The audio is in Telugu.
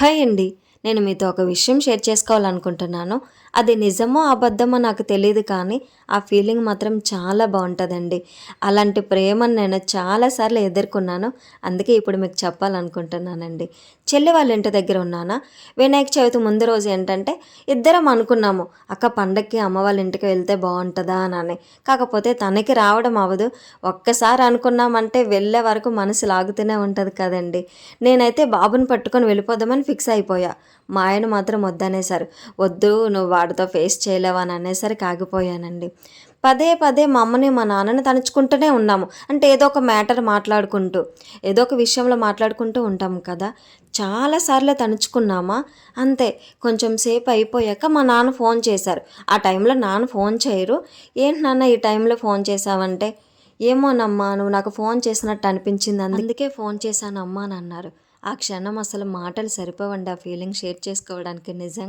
హాయ్ అండి. నేను మీతో ఒక విషయం షేర్ చేసుకోవాలనుకుంటున్నాను. అది నిజమో అబద్ధమో నాకు తెలియదు కానీ ఆ ఫీలింగ్ మాత్రం చాలా బాగుంటుందండి. అలాంటి ప్రేమను నేను చాలాసార్లు ఎదుర్కొన్నాను. అందుకే ఇప్పుడు మీకు చెప్పాలనుకుంటున్నానండి. చెల్లి వాళ్ళ ఇంటి దగ్గర ఉన్నానా? వినాయక చవితి ముందు రోజు ఏంటంటే ఇద్దరం అనుకున్నాము అక్క పండక్కి అమ్మ వాళ్ళ ఇంటికి వెళ్తే బాగుంటుందా? అని. కాకపోతే తనకి రావడం అవ్వదు. ఒక్కసారి అనుకున్నామంటే వెళ్ళే వరకు మనసు లాగుతూనే ఉంటుంది కదండి. నేనైతే బాబుని పట్టుకొని వెళ్ళిపోదామని ఫిక్స్ అయిపోయా. మా ఆయన మాత్రం వద్దనేసారు వద్దు నువ్వు వాడితో ఫేస్ చేయలేవు అని అనేసరికి ఆగిపోయానండి. పదే పదే మా అమ్మని మా నాన్నని తలుచుకుంటూనే ఉన్నాము. అంటే ఏదో ఒక మ్యాటర్ మాట్లాడుకుంటూ ఏదో ఒక విషయంలో మాట్లాడుకుంటూ ఉంటాము కదా. చాలాసార్లు తలుచుకున్నామా? అంతే. కొంచెం సేపు అయిపోయాక మా నాన్న ఫోన్ చేశారు. ఆ టైంలో నాన్న ఫోన్ చేయరు. ఏంటి నాన్న ఈ టైంలో ఫోన్ చేసావంటే ఏమోనమ్మా నువ్వు నాకు ఫోన్ చేసినట్టు అనిపించింది. అందుకే ఫోన్ చేశాను అమ్మా అని అన్నారు. ఆ క్షణం అసలు మాటలు సరిపోవండి ఆ ఫీలింగ్ షేర్ చేసుకోవడానికి నిజంగా